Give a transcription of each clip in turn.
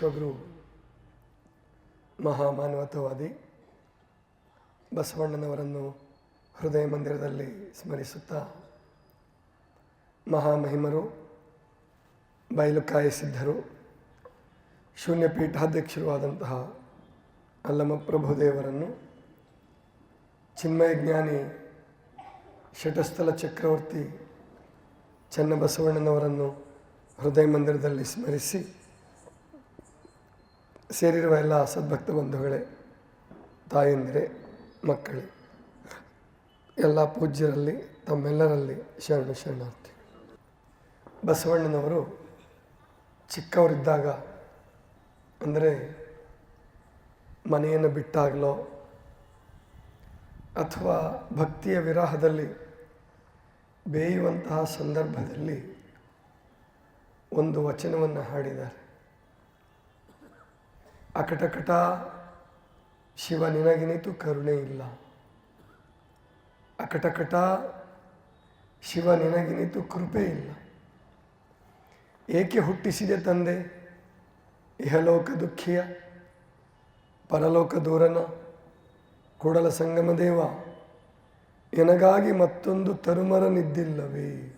ವಿಶ್ವಗುರು ಮಹಾಮಾನವತವಾದಿ ಬಸವಣ್ಣನವರನ್ನು ಹೃದಯ ಮಂದಿರದಲ್ಲಿ ಸ್ಮರಿಸುತ್ತಾ ಮಹಾಮಹಿಮರು ಬಯಲು ಕಾಯಿಸಿದ್ದರು ಶೂನ್ಯ ಪೀಠಾಧ್ಯಕ್ಷರು ಆದಂತಹ ಅಲ್ಲಮ ಪ್ರಭುದೇವರನ್ನು ಚಿನ್ಮಯ ಜ್ಞಾನಿ ಶಟಸ್ಥಲ ಚಕ್ರವರ್ತಿ ಚನ್ನಬಸವಣ್ಣನವರನ್ನು ಹೃದಯ ಮಂದಿರದಲ್ಲಿ ಸ್ಮರಿಸಿ ಸೇರಿರುವ ಎಲ್ಲ ಸದ್ಭಕ್ತ ಬಂಧುಗಳೇ ತಾಯಂದಿರೇ, ಮಕ್ಕಳೇ, ಎಲ್ಲ ಪೂಜ್ಯರಲ್ಲಿ ತಮ್ಮೆಲ್ಲರಲ್ಲಿ ಶರಣ ಶರಣಾರ್ಥಿ. ಬಸವಣ್ಣನವರು ಚಿಕ್ಕವರಿದ್ದಾಗ ಅಂದರೆ ಮನೆಯನ್ನು ಬಿಟ್ಟಾಗಲೋ ಅಥವಾ ಭಕ್ತಿಯ ವಿರಹದಲ್ಲಿ ಬೇಯುವಂತಹ ಸಂದರ್ಭದಲ್ಲಿ ಒಂದು ವಚನವನ್ನು ಹಾಡಿದ್ದಾರೆ. ಅಕಟಕಟ. ಶಿವ ನಿನಗಿನಿತು ಕರುಣೆ ಇಲ್ಲ. ಅಕಟಕಟ. ಶಿವ ನಿನಗಿನಿತು ಕೃಪೆ ಇಲ್ಲ. ಏಕೆ ಹುಟ್ಟಿಸಿದೆ ತಂದೆ? ಇಹಲೋಕ ದುಃಖಿಯ. ಪರಲೋಕ ದೂರನ. ಕೂಡಲ ಸಂಗಮ ದೇವ. ಎನಗಾಗಿ ಮತ್ತೊಂದು ತರುಮರನಿದ್ದಿಲ್ಲವೇ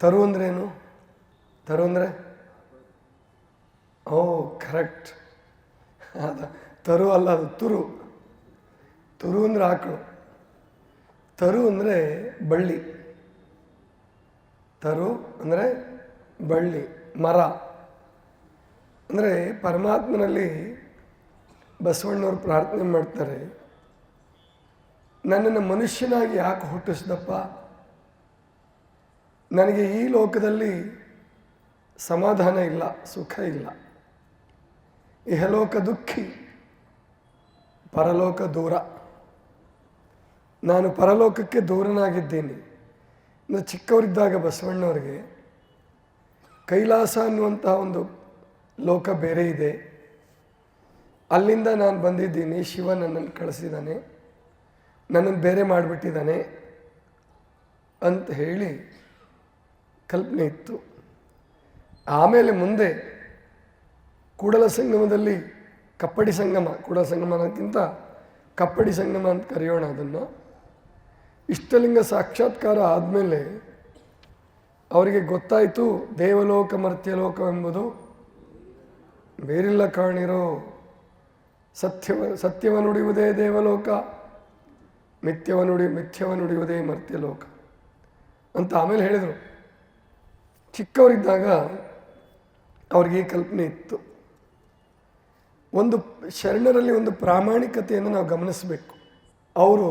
ತರು ಅಂದ್ರೇನು? ತರು ಅಂದರೆ? ಓ, ಕರೆಕ್ಟ್. ಅದ ತರು ಅಲ್ಲ, ಅದು ತುರು. ತುರು ಅಂದರೆ ಆಕಳು. ತರು ಅಂದರೆ ಬಳ್ಳಿ. ತರು ಅಂದರೆ ಬಳ್ಳಿ, ಮರ. ಅಂದರೆ ಪರಮಾತ್ಮನಲ್ಲಿ ಬಸವಣ್ಣವ್ರು ಪ್ರಾರ್ಥನೆ ಮಾಡ್ತಾರೆ, ನನ್ನನ್ನು ಮನುಷ್ಯನಾಗಿ ಯಾಕೆ ಹುಟ್ಟಿಸ್ದಪ್ಪ? ನನಗೆ ಈ ಲೋಕದಲ್ಲಿ ಸಮಾಧಾನ ಇಲ್ಲ, ಸುಖ ಇಲ್ಲ. ಇಹಲೋಕ ದುಃಖಿ, ಪರಲೋಕ ದೂರ. ನಾನು ಪರಲೋಕಕ್ಕೆ ದೂರನಾಗಿದ್ದೀನಿ. ನಾನು ಚಿಕ್ಕವರಿದ್ದಾಗ ಬಸವಣ್ಣವ್ರಿಗೆ ಕೈಲಾಸ ಅನ್ನುವಂತಹ ಒಂದು ಲೋಕ ಬೇರೆ ಇದೆ. ಅಲ್ಲಿಂದ ನಾನು ಬಂದಿದ್ದೀನಿ, ಶಿವ ನನ್ನನ್ನು ಕಳಿಸಿದ್ದಾನೆ, ನನ್ನನ್ನು ಬೇರೆ ಮಾಡಿಬಿಟ್ಟಿದ್ದಾನೆ ಅಂತ ಹೇಳಿ ಕಲ್ಪನೆ ಇತ್ತು. ಆಮೇಲೆ ಮುಂದೆ ಕೂಡಲ ಸಂಗಮದಲ್ಲಿ ಕಪ್ಪಡಿ ಸಂಗಮ, ಕೂಡಲ ಸಂಗಮ ಕಪ್ಪಡಿ ಸಂಗಮ ಅಂತ ಕರೆಯೋಣ ಅದನ್ನು. ಇಷ್ಟಲಿಂಗ ಸಾಕ್ಷಾತ್ಕಾರ ಆದಮೇಲೆ ಅವರಿಗೆ ಗೊತ್ತಾಯಿತು ದೇವಲೋಕ, ಮರ್ತ್ಯಲೋಕ ಎಂಬುದು ಬೇರಿಲ್ಲ ಕಾಣಿರೋ ಸತ್ಯವ ಸತ್ಯವ ನುಡಿಯುವುದೇ ದೇವಲೋಕ, ಮಿಥ್ಯವ ನುಡಿ, ಮಿಥ್ಯವ ನುಡಿಯುವುದೇ ಮರ್ತ್ಯಲೋಕ ಅಂತ ಆಮೇಲೆ ಹೇಳಿದರು. ಚಿಕ್ಕವರಿದ್ದಾಗ ಅವ್ರಿಗೆ ಈ ಕಲ್ಪನೆ ಇತ್ತು. ಒಂದು ಶರಣರಲ್ಲಿ ಒಂದು ಪ್ರಾಮಾಣಿಕತೆಯನ್ನು ನಾವು ಗಮನಿಸಬೇಕು. ಅವರು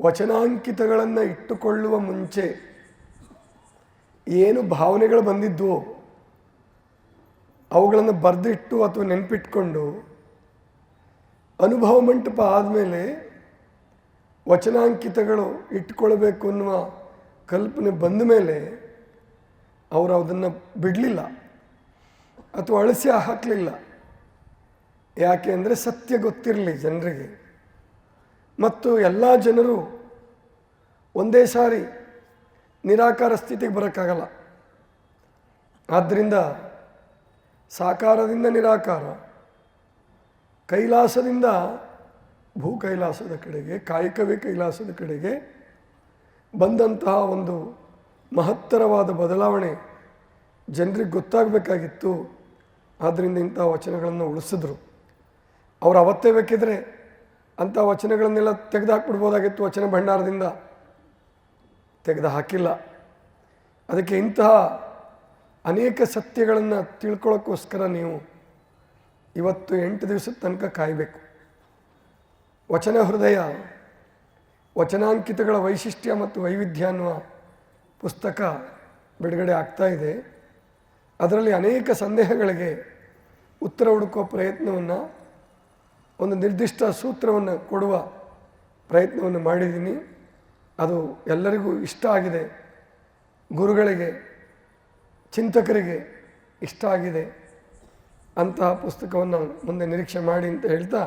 ವಚನಾಂಕಿತಗಳನ್ನು ಇಟ್ಟುಕೊಳ್ಳುವ ಮುಂಚೆ ಏನು ಭಾವನೆಗಳು ಬಂದಿದ್ವು, ಅವುಗಳನ್ನು ಬರೆದಿಟ್ಟು ಅಥವಾ ನೆನಪಿಟ್ಕೊಂಡು ಅನುಭವ ಮಂಟಪ ಆದಮೇಲೆ ವಚನಾಂಕಿತಗಳು ಇಟ್ಕೊಳ್ಬೇಕು ಅನ್ನುವ ಕಲ್ಪನೆ ಬಂದ ಮೇಲೆ ಅವರು ಅದನ್ನು ಬಿಡಲಿಲ್ಲ ಅಥವಾ ಅಳಿಸಿ ಹಾಕಲಿಲ್ಲ. ಯಾಕೆ ಅಂದರೆ ಸತ್ಯ ಗೊತ್ತಿರಲಿ ಜನರಿಗೆ. ಮತ್ತು ಎಲ್ಲ ಜನರು ಒಂದೇ ಸಾರಿ ನಿರಾಕಾರ ಸ್ಥಿತಿಗೆ ಬರೋಕ್ಕಾಗಲ್ಲ. ಆದ್ದರಿಂದ ಸಾಕಾರದಿಂದ ನಿರಾಕಾರ, ಕೈಲಾಸದಿಂದ ಭೂ ಕೈಲಾಸದ ಕಡೆಗೆ, ಕಾಯಕವೇ ಕೈಲಾಸದ ಕಡೆಗೆ ಬಂದಂತಹ ಒಂದು ಮಹತ್ತರವಾದ ಬದಲಾವಣೆ ಜನರಿಗೆ ಗೊತ್ತಾಗಬೇಕಾಗಿತ್ತು. ಆದ್ದರಿಂದ ಇಂಥ ವಚನಗಳನ್ನು ಉಳಿಸಿದ್ರು. ಅವ್ರು ಅವತ್ತೇ ಬೇಕಿದ್ರೆ ಅಂಥ ವಚನಗಳನ್ನೆಲ್ಲ ತೆಗೆದುಹಾಕ್ಬಿಡ್ಬೋದಾಗಿತ್ತು ವಚನ ಭಂಡಾರದಿಂದ. ತೆಗೆದು ಹಾಕಿಲ್ಲ. ಅದಕ್ಕೆ ಇಂತಹ ಅನೇಕ ಸತ್ಯಗಳನ್ನು ತಿಳ್ಕೊಳ್ಳೋಕ್ಕೋಸ್ಕರ ನೀವು ಇವತ್ತು ಎಂಟು ದಿವಸದ ತನಕ ಕಾಯಬೇಕು. ವಚನ ಹೃದಯ, ವಚನಾಂಕಿತಗಳ ವೈಶಿಷ್ಟ್ಯ ಮತ್ತು ವೈವಿಧ್ಯ ಅನ್ನುವ ಪುಸ್ತಕ ಬಿಡುಗಡೆ ಆಗ್ತಾ ಇದೆ. ಅದರಲ್ಲಿ ಅನೇಕ ಸಂದೇಹಗಳಿಗೆ ಉತ್ತರ ಹುಡುಕುವ ಪ್ರಯತ್ನವನ್ನು ಒಂದು ನಿರ್ದಿಷ್ಟ ಸೂತ್ರವನ್ನು ಕೊಡುವ ಪ್ರಯತ್ನವನ್ನು ಮಾಡಿದ್ದೀನಿ. ಅದು ಎಲ್ಲರಿಗೂ ಇಷ್ಟ ಆಗಿದೆ. ಗುರುಗಳಿಗೆ, ಚಿಂತಕರಿಗೆ ಇಷ್ಟ ಆಗಿದೆ ಅಂತಹ ಪುಸ್ತಕವನ್ನು ಮುಂದೆ ನಿರೀಕ್ಷೆ ಮಾಡಿ ಅಂತ ಹೇಳ್ತಾ,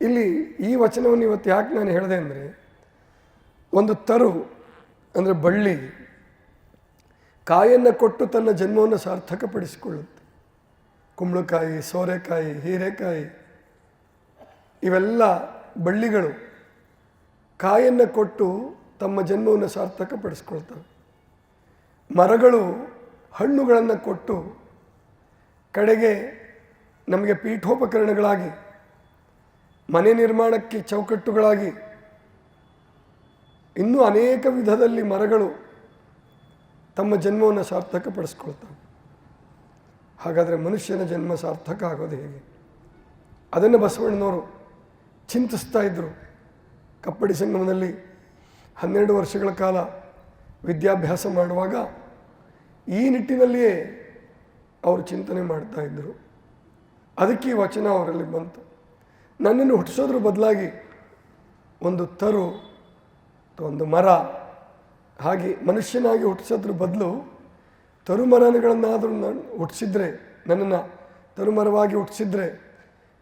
ಇಲ್ಲಿ ಈ ವಚನವನ್ನು ಇವತ್ತು ಯಾಕೆ ನಾನು ಹೇಳಿದೆ ಅಂದರೆ, ಒಂದು ತರು ಅಂದರೆ ಬಳ್ಳಿ ಕಾಯನ್ನು ಕೊಟ್ಟು ತನ್ನ ಜನ್ಮವನ್ನು ಸಾರ್ಥಕಪಡಿಸಿಕೊಳ್ಳುತ್ತೆ. ಕುಂಬಳಕಾಯಿ, ಸೋರೆಕಾಯಿ, ಹೀರೆಕಾಯಿ ಇವೆಲ್ಲ ಬಳ್ಳಿಗಳು ಕಾಯನ್ನು ಕೊಟ್ಟು ತಮ್ಮ ಜನ್ಮವನ್ನು ಸಾರ್ಥಕಪಡಿಸ್ಕೊಳ್ತವೆ. ಮರಗಳು ಹಣ್ಣುಗಳನ್ನು ಕೊಟ್ಟು ಕಡೆಗೆ ನಮಗೆ ಪೀಠೋಪಕರಣಗಳಾಗಿ, ಮನೆ ನಿರ್ಮಾಣಕ್ಕೆ ಚೌಕಟ್ಟುಗಳಾಗಿ, ಇನ್ನೂ ಅನೇಕ ವಿಧದಲ್ಲಿ ಮರಗಳು ತಮ್ಮ ಜನ್ಮವನ್ನು ಸಾರ್ಥಕಪಡಿಸ್ಕೊಳ್ತವೆ. ಹಾಗಾದರೆ ಮನುಷ್ಯನ ಜನ್ಮ ಸಾರ್ಥಕ ಆಗೋದು ಹೇಗೆ? ಅದನ್ನು ಬಸವಣ್ಣನವರು ಚಿಂತಿಸ್ತಾ ಇದ್ದರು ಕಪ್ಪಡಿ ಸಂಗಮದಲ್ಲಿ ಹನ್ನೆರಡು ವರ್ಷಗಳ ಕಾಲ ವಿದ್ಯಾಭ್ಯಾಸ ಮಾಡುವಾಗ ಈ ನಿಟ್ಟಿನಲ್ಲಿಯೇ ಅವರು ಚಿಂತನೆ ಮಾಡ್ತಾ ಇದ್ದರು ಅದಕ್ಕೆ ಈ ವಚನ ಅವರಲ್ಲಿ ಬಂತು. ನನ್ನನ್ನು ಹುಟ್ಟಿಸೋದ್ರ ಬದಲಾಗಿ ಒಂದು ತರು ಒಂದು ಮರ, ಹಾಗೆ ಮನುಷ್ಯನಾಗಿ ಹುಟ್ಟಿಸೋದ್ರ ಬದಲು ತರುಮರಗಳನ್ನಾದರೂ ನಾನು ಹುಟ್ಟಿಸಿದರೆ, ನನ್ನನ್ನು ತರುಮರವಾಗಿ ಹುಟ್ಟಿಸಿದರೆ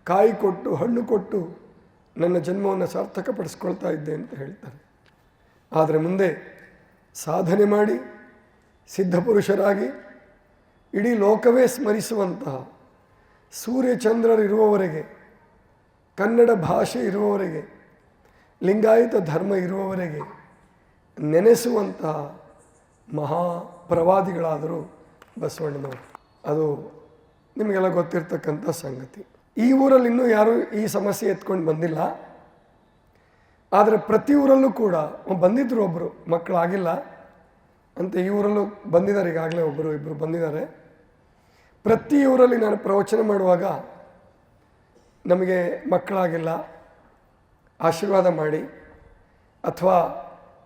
ಕಾಯಿ ಕೊಟ್ಟು, ಹಣ್ಣು ಕೊಟ್ಟು ನನ್ನ ಜನ್ಮವನ್ನು ಸಾರ್ಥಕಪಡಿಸ್ಕೊಳ್ತಾ ಇದ್ದೆ ಅಂತ ಹೇಳ್ತಾರೆ. ಆದರೆ ಮುಂದೆ ಸಾಧನೆ ಮಾಡಿ, ಸಿದ್ಧಪುರುಷರಾಗಿ, ಇಡೀ ಲೋಕವೇ ಸ್ಮರಿಸುವಂತಹ ಸೂರ್ಯಚಂದ್ರರಿರುವವರೆಗೆ ಕನ್ನಡ ಭಾಷೆ ಇರುವವರೆಗೆ, ಲಿಂಗಾಯತ ಧರ್ಮ ಇರುವವರೆಗೆ ನೆನೆಸುವಂತಹ ಮಹಾ ಪ್ರವಾದಿಗಳಾದರು ಬಸವಣ್ಣನವರು. ಅದು ನಿಮಗೆಲ್ಲ ಗೊತ್ತಿರ್ತಕ್ಕಂಥ ಸಂಗತಿ. ಈ ಊರಲ್ಲಿ ಇನ್ನೂ ಯಾರೂ ಈ ಸಮಸ್ಯೆ ಎತ್ಕೊಂಡು ಬಂದಿಲ್ಲ. ಆದರೆ ಪ್ರತಿ ಊರಲ್ಲೂ ಕೂಡ ಬಂದಿದ್ದರು ಒಬ್ಬರು ಮಕ್ಕಳಾಗಿಲ್ಲ ಅಂತ ಈ ಊರಲ್ಲೂ ಬಂದಿದ್ದಾರೆ, ಈಗಾಗಲೇ ಒಬ್ಬರು ಇಬ್ಬರು ಬಂದಿದ್ದಾರೆ. ಪ್ರತಿ ಊರಲ್ಲಿ ನಾನು ಪ್ರವಚನ ಮಾಡುವಾಗ ನಮಗೆ ಮಕ್ಕಳಾಗಿಲ್ಲ, ಆಶೀರ್ವಾದ ಮಾಡಿ, ಅಥವಾ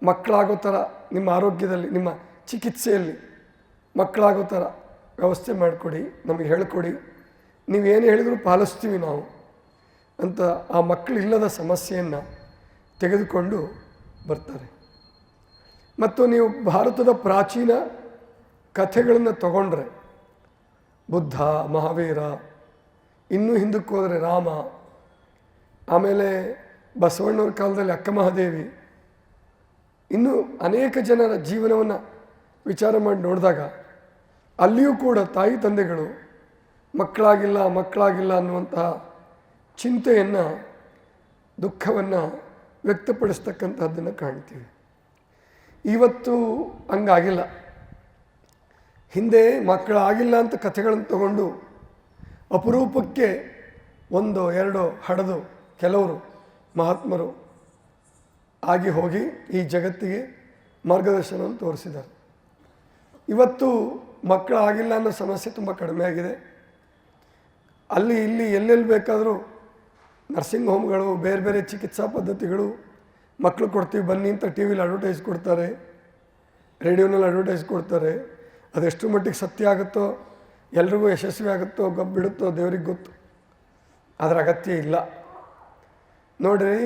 ಮಕ್ಕಳಾಗೋ ಥರ ನಿಮ್ಮ ಆರೋಗ್ಯದಲ್ಲಿ, ನಿಮ್ಮ ಚಿಕಿತ್ಸೆಯಲ್ಲಿ ಮಕ್ಕಳಾಗೋ ಥರ ವ್ಯವಸ್ಥೆ ಮಾಡಿಕೊಡಿ, ನಮಗೆ ಹೇಳಿಕೊಡಿ. ನೀವೇನು ಹೇಳಿದರೂ ಪಾಲಿಸ್ತೀವಿ ನಾವು ಅಂತ ಆ ಮಕ್ಕಳಿಲ್ಲದ ಸಮಸ್ಯೆಯನ್ನು ತೆಗೆದುಕೊಂಡು ಬರ್ತಾರೆ. ಮತ್ತು ನೀವು ಭಾರತದ ಪ್ರಾಚೀನ ಕಥೆಗಳನ್ನು ತಗೊಂಡ್ರೆ ಬುದ್ಧ, ಮಹಾವೀರ, ಇನ್ನೂ ಹಿಂದಕ್ಕೆ ಹೋದರೆ ರಾಮ, ಆಮೇಲೆ ಬಸವಣ್ಣವ್ರ ಕಾಲದಲ್ಲಿ ಅಕ್ಕ ಮಹಾದೇವಿ, ಇನ್ನೂ ಅನೇಕ ಜನರ ಜೀವನವನ್ನು ವಿಚಾರ ಮಾಡಿ ನೋಡಿದಾಗ ಅಲ್ಲಿಯೂ ಕೂಡ ತಾಯಿ ತಂದೆಗಳು ಮಕ್ಕಳಾಗಿಲ್ಲ ಮಕ್ಕಳಾಗಿಲ್ಲ ಅನ್ನುವಂತಹ ಚಿಂತೆಯನ್ನು, ದುಃಖವನ್ನು ವ್ಯಕ್ತಪಡಿಸ್ತಕ್ಕಂಥದ್ದನ್ನು ಕಾಣ್ತೀವಿ. ಇವತ್ತು ಹಂಗಾಗಿಲ್ಲ. ಹಿಂದೆ ಮಕ್ಕಳಾಗಿಲ್ಲ ಅಂತ ಕಥೆಗಳನ್ನು ತಗೊಂಡು ಅಪರೂಪಕ್ಕೆ ಒಂದು ಎರಡು ಹಡದು ಕೆಲವರು ಮಹಾತ್ಮರು ಆಗಿ ಹೋಗಿ ಈ ಜಗತ್ತಿಗೆ ಮಾರ್ಗದರ್ಶನವನ್ನು ತೋರಿಸಿದ್ದಾರೆ. ಇವತ್ತು ಮಕ್ಕಳಾಗಿಲ್ಲ ಅನ್ನೋ ಸಮಸ್ಯೆ ತುಂಬ ಕಡಿಮೆ ಆಗಿದೆ ಅಲ್ಲಿ ಇಲ್ಲಿ ಎಲ್ಲೆಲ್ಲಿ ಬೇಕಾದರೂ ನರ್ಸಿಂಗ್ ಹೋಮ್ಗಳು, ಬೇರೆ ಬೇರೆ ಚಿಕಿತ್ಸಾ ಪದ್ಧತಿಗಳು ಮಕ್ಕಳು ಕೊಡ್ತೀವಿ, ಬನ್ನಿ ಅಂತ ಟಿ ವಿಲಿ ಅಡ್ವರ್ಟೈಸ್ ಕೊಡ್ತಾರೆ, ರೇಡಿಯೋನಲ್ಲಿ ಅಡ್ವರ್ಟೈಸ್ ಕೊಡ್ತಾರೆ. ಅದೆಷ್ಟು ಮಟ್ಟಿಗೆ ಸತ್ಯ ಆಗುತ್ತೋ, ಎಲ್ರಿಗೂ ಯಶಸ್ವಿ ಆಗುತ್ತೋ ಬಿಡುತ್ತೋ ದೇವ್ರಿಗೆ ಗೊತ್ತು. ಅದರ ಅಗತ್ಯ ಇಲ್ಲ. ನೋಡಿರಿ,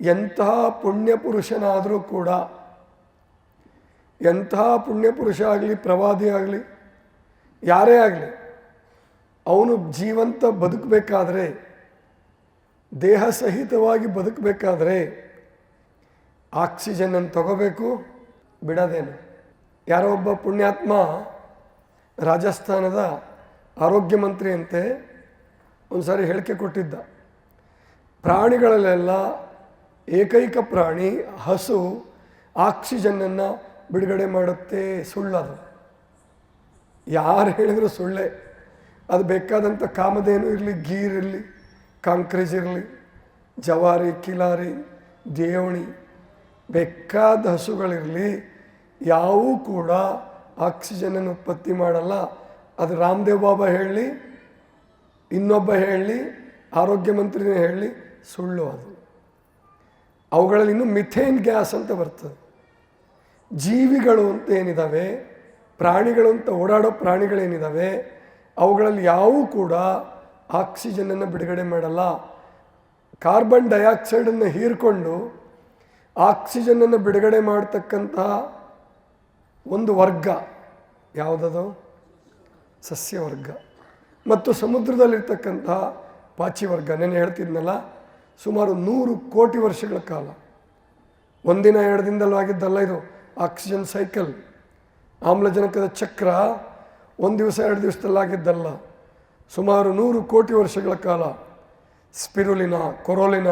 ಎಂತಹ ಪುಣ್ಯ ಪುರುಷನಾದರೂ ಕೂಡ, ಎಂತಹ ಪುಣ್ಯ ಪುರುಷ ಆಗಲಿ, ಪ್ರವಾದಿ ಆಗಲಿ, ಯಾರೇ ಆಗಲಿ ಅವನು ಜೀವಂತ ಬದುಕಬೇಕಾದ್ರೆ ದೇಹ ಸಹಿತವಾಗಿ ಬದುಕಬೇಕಾದ್ರೆ ಆಕ್ಸಿಜನನ್ನು ತಗೋಬೇಕು, ಬಿಡೋದೇನು. ಯಾರೋ ಒಬ್ಬ ಪುಣ್ಯಾತ್ಮ ರಾಜಸ್ಥಾನದ ಆರೋಗ್ಯ ಮಂತ್ರಿ ಅಂತೆ ಒಂದು ಸಾರಿ ಹೇಳಿಕೆ ಕೊಟ್ಟಿದ್ದ. ಪ್ರಾಣಿಗಳಲ್ಲೆಲ್ಲ ಏಕೈಕ ಪ್ರಾಣಿ ಹಸು ಆಕ್ಸಿಜನ್ನನ್ನು ಬಿಡುಗಡೆ ಮಾಡುತ್ತೆ ಸುಳ್ಳದು. ಯಾರು ಹೇಳಿದ್ರು ಸುಳ್ಳೆ. ಅದು ಬೇಕಾದಂಥ ಕಾಮಧೇನು ಇರಲಿ ಗೀರ್ ಇರಲಿ, ಕಾಂಕ್ರೇಜ್ ಇರಲಿ, ಜವಾರಿ, ಕಿಲಾರಿ, ದೇವಣಿ, ಬೇಕಾದ ಹಸುಗಳಿರಲಿ ಯಾವೂ ಕೂಡ ಆಕ್ಸಿಜನನ್ನು ಉತ್ಪತ್ತಿ ಮಾಡಲ್ಲ. ಅದು ರಾಮದೇವ್ ಬಾಬಾ ಹೇಳಲಿ, ಇನ್ನೊಬ್ಬ ಹೇಳಲಿ, ಆರೋಗ್ಯ ಮಂತ್ರಿನೇ ಹೇಳಲಿ, ಸುಳ್ಳು ಅದು. ಅವುಗಳಲ್ಲಿ ಇನ್ನೂ ಮಿಥೇನ್ ಗ್ಯಾಸ್ ಅಂತ ಬರ್ತದೆ. ಜೀವಿಗಳು ಅಂತ ಏನಿದ್ದಾವೆ ಪ್ರಾಣಿಗಳು ಅಂತ ಓಡಾಡೋ ಪ್ರಾಣಿಗಳೇನಿದ್ದಾವೆ ಅವುಗಳಲ್ಲಿ ಯಾವೂ ಕೂಡ ಆಕ್ಸಿಜನನ್ನು ಬಿಡುಗಡೆ ಮಾಡಲ್ಲ. ಕಾರ್ಬನ್ ಡೈಆಕ್ಸೈಡನ್ನು ಹೀರಿಕೊಂಡು ಆಕ್ಸಿಜನನ್ನು ಬಿಡುಗಡೆ ಮಾಡತಕ್ಕಂತಹ ಒಂದು ವರ್ಗ, ಯಾವುದದು? ಸಸ್ಯವರ್ಗ. ಮತ್ತು ಸಮುದ್ರದಲ್ಲಿರ್ತಕ್ಕಂತಹ ಪಾಚಿ ವರ್ಗ ನಾನು ಹೇಳ್ತಿದ್ನಲ್ಲ, ಸುಮಾರು ನೂರು ಕೋಟಿ ವರ್ಷಗಳ ಕಾಲ. ಒಂದಿನ ಎರಡು ದಿನದಲ್ಲೂ ಆಗಿದ್ದಲ್ಲ ಇದು, ಆಕ್ಸಿಜನ್ ಸೈಕಲ್. ಆಮ್ಲಜನಕದ ಚಕ್ರ ಒಂದು ದಿವಸ, ಎರಡು ದಿವಸದಲ್ಲಾಗಿದ್ದಲ್ಲ ಸುಮಾರು ನೂರು ಕೋಟಿ ವರ್ಷಗಳ ಕಾಲ ಸ್ಪಿರುಲಿನ, ಕೊರೋಲಿನ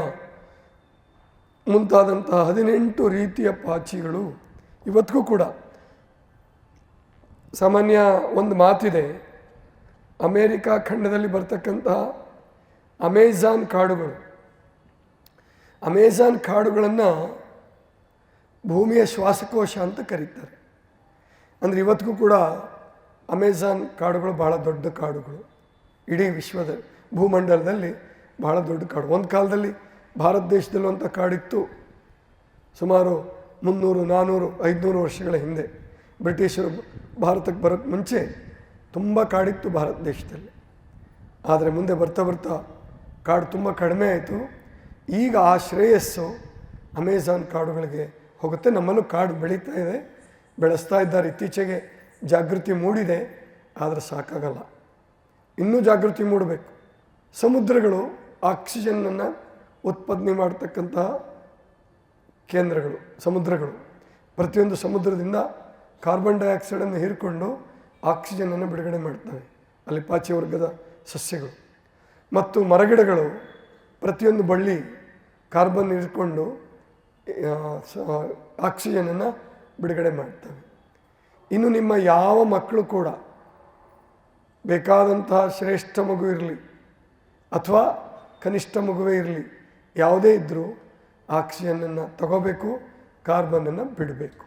ಮುಂತಾದಂತಹ ಹದಿನೆಂಟು ರೀತಿಯ ಪಾಚಿಗಳು ಇವತ್ತಿಗೂ ಕೂಡ. ಸಾಮಾನ್ಯ ಒಂದು ಮಾತಿದೆ, ಅಮೇರಿಕಾ ಖಂಡದಲ್ಲಿ ಬರ್ತಕ್ಕಂತಹ ಅಮೆಜಾನ್ ಕಾಡುಗಳು. ಅಮೆಜಾನ್ ಕಾಡುಗಳನ್ನು ಭೂಮಿಯ ಶ್ವಾಸಕೋಶ ಅಂತ ಕರೀತಾರೆ. ಅಂದರೆ ಇವತ್ತಿಗೂ ಕೂಡ ಅಮೆಜಾನ್ ಕಾಡುಗಳು ಭಾಳ ದೊಡ್ಡ ಕಾಡುಗಳು. ಇಡೀ ವಿಶ್ವದ ಭೂಮಂಡಲದಲ್ಲಿ ಭಾಳ ದೊಡ್ಡ ಕಾಡು. ಒಂದು ಕಾಲದಲ್ಲಿ ಭಾರತ ದೇಶದಲ್ಲೂ ಅಂಥ ಕಾಡಿತ್ತು. ಸುಮಾರು ಮುನ್ನೂರು ನಾನ್ನೂರು ಐದುನೂರು ವರ್ಷಗಳ ಹಿಂದೆ ಬ್ರಿಟಿಷರು ಭಾರತಕ್ಕೆ ಬರೋಕ್ಕೆ ಮುಂಚೆ ತುಂಬ ಕಾಡಿತ್ತು ಭಾರತ ದೇಶದಲ್ಲಿ. ಆದರೆ ಮುಂದೆ ಬರ್ತಾ ಬರ್ತಾ ಕಾಡು ತುಂಬ ಕಡಿಮೆ ಆಯಿತು. ಈಗ ಆ ಶ್ರೇಯಸ್ಸು ಅಮೆಝಾನ್ ಕಾಡುಗಳಿಗೆ ಹೋಗುತ್ತೆ. ನಮ್ಮಲ್ಲೂ ಕಾಡು ಬೆಳೀತಾ ಇದೆ, ಬೆಳೆಸ್ತಾ ಇದ್ದಾರೆ. ಇತ್ತೀಚೆಗೆ ಜಾಗೃತಿ ಮೂಡಿದೆ, ಆದರೆ ಸಾಕಾಗಲ್ಲ. ಇನ್ನೂ ಜಾಗೃತಿ ಮೂಡಬೇಕು. ಸಮುದ್ರಗಳು ಆಕ್ಸಿಜನ್ನನ್ನು ಉತ್ಪಾದನೆ ಮಾಡ್ತಕ್ಕಂತಹ ಕೇಂದ್ರಗಳು, ಸಮುದ್ರಗಳು. ಪ್ರತಿಯೊಂದು ಸಮುದ್ರದಿಂದ ಕಾರ್ಬನ್ ಡೈಆಕ್ಸೈಡನ್ನು ಹೀರಿಕೊಂಡು ಆಕ್ಸಿಜನನ್ನು ಬಿಡುಗಡೆ ಮಾಡ್ತವೆ, ಅಲ್ಲಿ ಪಾಚಿ ವರ್ಗದ ಸಸ್ಯಗಳು. ಮತ್ತು ಮರಗಿಡಗಳು, ಪ್ರತಿಯೊಂದು ಬಳ್ಳಿ ಕಾರ್ಬನ್ ಹೀರಿಕೊಂಡು ಆಕ್ಸಿಜನನ್ನು ಬಿಡುಗಡೆ ಮಾಡ್ತವೆ. ಇನ್ನು ನಿಮ್ಮ ಯಾವ ಮಕ್ಕಳು ಕೂಡ ಬೇಕಾದಂತಹ ಶ್ರೇಷ್ಠ ಮಗು ಇರಲಿ ಅಥವಾ ಕನಿಷ್ಠ ಮಗುವೇ ಇರಲಿ, ಯಾವುದೇ ಇದ್ದರೂ ಆಕ್ಸಿಜನನ್ನು ತಗೋಬೇಕು, ಕಾರ್ಬನನ್ನು ಬಿಡಬೇಕು.